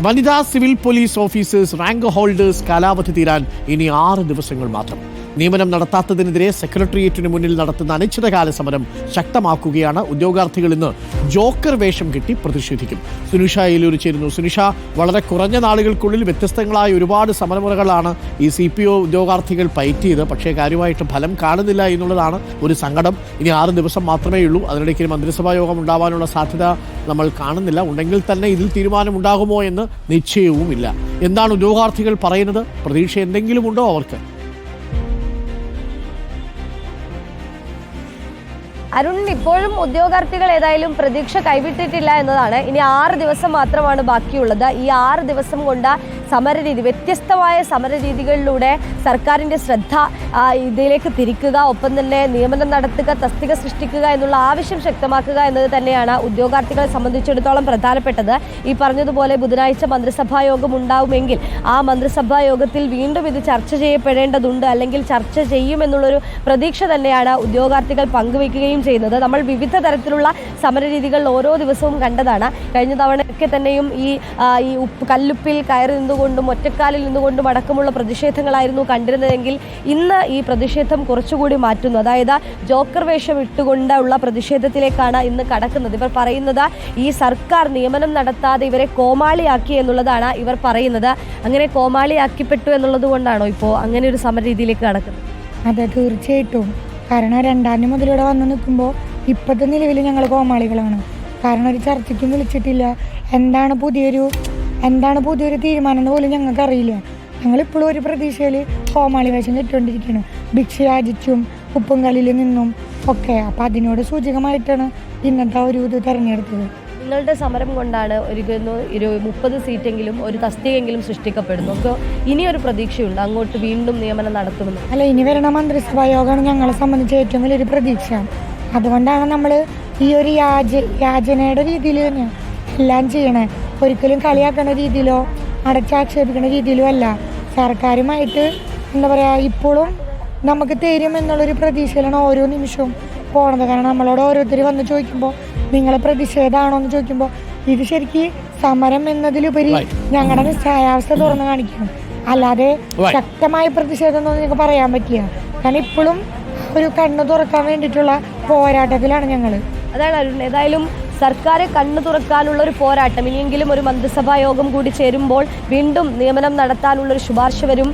വനിതാ civil police officers rank holders കാലാവധി തീരാൻ ഇനി ആറ് ദിവസങ്ങൾ മാത്രം. നിയമനം നടത്താത്തതിനെതിരെ സെക്രട്ടേറിയറ്റിന് മുന്നിൽ നടത്തുന്ന അനിശ്ചിതകാല സമരം ശക്തമാക്കുകയാണ്. ഉദ്യോഗാർത്ഥികൾ ഇന്ന് ജോക്കർ വേഷം കെട്ടി പ്രതിഷേധിക്കും. സുനിഷ ഏലൂർ ചേരുന്നു. സുനിഷ വളരെ കുറഞ്ഞ നാളുകൾക്കുള്ളിൽ വ്യത്യസ്തങ്ങളായ ഒരുപാട് സമരമുറകളാണ് ഈ സി പി ഒ ഉദ്യോഗാർത്ഥികൾ പയറ്റിയത്. പക്ഷേ കാര്യമായിട്ട് ഫലം കാണുന്നില്ല എന്നുള്ളതാണ് ഒരു സങ്കടം. ഇനി ആറ് ദിവസം മാത്രമേ ഉള്ളൂ. അതിനിടയ്ക്ക് മന്ത്രിസഭാ യോഗം ഉണ്ടാവാനുള്ള സാധ്യത നമ്മൾ കാണുന്നില്ല. ഉണ്ടെങ്കിൽ തന്നെ ഇതിൽ തീരുമാനമുണ്ടാകുമോ എന്ന് നിശ്ചയവുമില്ല. എന്താണ് ഉദ്യോഗാർത്ഥികൾ പറയുന്നത്? പ്രതീക്ഷ എന്തെങ്കിലും ഉണ്ടോ അവർക്ക്? അരുൺ ഇപ്പോഴും ഉദ്യോഗാർത്ഥികൾ ഏതായാലും പ്രതീക്ഷ കൈവിട്ടിട്ടില്ല എന്നതാണ്. ഇനി ആറ് ദിവസം മാത്രമാണ് ബാക്കിയുള്ളത്. ഈ ആറ് ദിവസം കൊണ്ട് സമരരീതി വ്യത്യസ്തമായ സമരരീതികളിലൂടെ സർക്കാരിന്റെ ശ്രദ്ധ ഇതിലേക്ക് തിരിക്കുക ഒപ്പം തന്നെ നിയമനം നടത്തുക തസ്തിക സൃഷ്ടിക്കുക എന്നുള്ള ആവശ്യം ശക്തമാക്കുക എന്നത് തന്നെയാണ് ഉദ്യോഗാർത്ഥികളെ സംബന്ധിച്ചിടത്തോളം പ്രധാനപ്പെട്ടത്. ഈ പറഞ്ഞതുപോലെ ബുധനാഴ്ച മന്ത്രിസഭാ യോഗം ഉണ്ടാവുമെങ്കിൽ ആ മന്ത്രിസഭാ യോഗത്തിൽ വീണ്ടും ഇത് ചർച്ച ചെയ്യപ്പെടേണ്ടതുണ്ട്. അല്ലെങ്കിൽ ചർച്ച ചെയ്യുമെന്നുള്ളൊരു പ്രതീക്ഷ തന്നെയാണ് ഉദ്യോഗാർത്ഥികൾ പങ്കുവയ്ക്കുകയും ചെയ്യുന്നത് നമ്മൾ വിവിധ തരത്തിലുള്ള സമരരീതികൾ ഓരോ ദിവസവും കണ്ടതാണ്. കഴിഞ്ഞ തവണയൊക്കെ തന്നെയും ഈ ഈ ഉപ്പ് കല്ലുപ്പിൽ കയറി നിന്നുകൊണ്ടും ഒറ്റക്കാലിൽ നിന്നുകൊണ്ടും അടക്കമുള്ള പ്രതിഷേധങ്ങളായിരുന്നു കണ്ടിരുന്നതെങ്കിൽ ഇന്ന് ഈ പ്രതിഷേധം കുറച്ചുകൂടി മാറ്റുന്നു. അതായത് ജോക്കർ വേഷം ഇട്ടുകൊണ്ടുള്ള പ്രതിഷേധത്തിലേക്കാണ് ഇന്ന് കടക്കുന്നത്. ഇവർ പറയുന്നത് ഈ സർക്കാർ നിയമനം നടത്താതെ ഇവരെ കോമാളിയാക്കി എന്നുള്ളതാണ് ഇവർ പറയുന്നത്. അങ്ങനെ കോമാളിയാക്കിപ്പെട്ടു എന്നുള്ളത് കൊണ്ടാണോ ഇപ്പോൾ അങ്ങനെ ഒരു സമരരീതിയിലേക്ക് കടക്കുന്നത്? അതെ തീർച്ചയായിട്ടും. കാരണം രണ്ടാം മുതൽ ഇവിടെ വന്ന് നിൽക്കുമ്പോൾ ഇപ്പോഴത്തെ നിലവിൽ ഞങ്ങൾ കോമാളികളാണ്. കാരണം ഒരു ചർച്ചയ്ക്കും വിളിച്ചിട്ടില്ല. എന്താണ് പുതിയൊരു എന്താണ് പുതിയൊരു തീരുമാനം എന്ന് പോലും ഞങ്ങൾക്കറിയില്ല ഞങ്ങളിപ്പോഴും ഒരു പ്രതീക്ഷയിൽ കോമാളി വേഷം കെട്ടുകൊണ്ടിരിക്കുകയാണ് ഭിക്ഷ യാചിച്ചും ഉപ്പും കളിയിൽ നിന്നും ഒക്കെ. അപ്പം അതിനോട് സൂചകമായിട്ടാണ് ഇന്നത്തെ ഒരു ഇത് തിരഞ്ഞെടുത്തത്. നിങ്ങളുടെ സമരം കൊണ്ടാണ് ഒരു ഒരു മുപ്പത് സീറ്റെങ്കിലും ഒരു തസ്തികയെങ്കിലും സൃഷ്ടിക്കപ്പെടുന്നു. അപ്പോൾ ഇനിയൊരു പ്രതീക്ഷയുണ്ട് അങ്ങോട്ട് വീണ്ടും നിയമനം നടത്തുമെന്ന്. അല്ല ഇനി വരുന്ന മന്ത്രിസഭാ യോഗമാണ് ഞങ്ങളെ സംബന്ധിച്ച് ഏറ്റവും വലിയൊരു പ്രതീക്ഷ. അതുകൊണ്ടാണ് നമ്മൾ ഈ ഒരു യാച യാചനയുടെ രീതിയിൽ തന്നെയാണ് എല്ലാം ചെയ്യണേ. ഒരിക്കലും കളിയാക്കുന്ന രീതിയിലോ അടച്ചാക്ഷേപിക്കുന്ന രീതിയിലോ അല്ല. സർക്കാരുമായിട്ട് എന്താ പറയുക ഇപ്പോഴും നമുക്ക് തരും എന്നുള്ളൊരു പ്രതീക്ഷയിലാണ് ഓരോ നിമിഷവും പോണത്. കാരണം നമ്മളോട് ഓരോരുത്തർ വന്ന് ചോദിക്കുമ്പോൾ നിങ്ങളെ പ്രതിഷേധമാണോ എന്ന് ചോദിക്കുമ്പോൾ ഇത് ശരിക്കും സമരം എന്നതിലുപരി. ഞങ്ങളുടെ നിശ്ചയാവസ്ഥ തുറന്നു കാണിക്കണം അല്ലാതെ. ശക്തമായ പ്രതിഷേധം എന്നൊന്നും നിങ്ങൾക്ക് പറയാൻ പറ്റില്ല കാരണം ഇപ്പോഴും ഒരു കണ്ണ് തുറക്കാൻ വേണ്ടിയിട്ടുള്ള പോരാട്ടത്തിലാണ് ഞങ്ങൾ അതാണ് അരുൺ ഏതായാലും സർക്കാരെ കണ്ണു തുറക്കാനുള്ള ഒരു പോരാട്ടം ഇനിയെങ്കിലും ഒരു മന്ത്രിസഭാ യോഗം കൂടി ചേരുമ്പോൾ വീണ്ടും നിയമനം നടത്താനുള്ള ഒരു ശുപാർശ വരും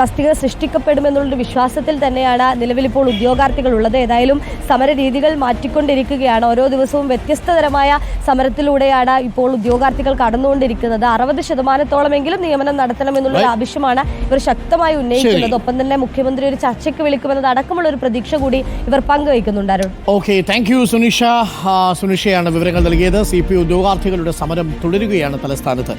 തസ്തിക സൃഷ്ടിക്കപ്പെടുമെന്നുള്ളൊരു വിശ്വാസത്തിൽ തന്നെയാണ് നിലവിലിപ്പോൾ ഉദ്യോഗാർത്ഥികൾ ഉള്ളത് ഏതായാലും സമര രീതികൾ മാറ്റിക്കൊണ്ടിരിക്കുകയാണ്. ഓരോ ദിവസവും വ്യത്യസ്തതരമായ സമരത്തിലൂടെയാണ് ഇപ്പോൾ ഉദ്യോഗാർത്ഥികൾ കടന്നുകൊണ്ടിരിക്കുന്നത്. അറുപത് ശതമാനത്തോളമെങ്കിലും നിയമനം നടത്തണമെന്നുള്ള ആവശ്യമാണ് ഇവർ ശക്തമായി ഉന്നയിക്കുന്നത്. ഒപ്പം തന്നെ മുഖ്യമന്ത്രി ഒരു ചർച്ചയ്ക്ക് വിളിക്കുമെന്നത് അടക്കമുള്ള ഒരു പ്രതീക്ഷ കൂടി ഇവർ പങ്കുവയ്ക്കുന്നുണ്ട് Arun. Okay thank you Sunisha. സുനിഷയാണ് വിവരങ്ങൾ നൽകിയത് സി പി ഉദ്യോഗാർത്ഥികളുടെ സമരം തുടരുകയാണ് തലസ്ഥാനത്ത്.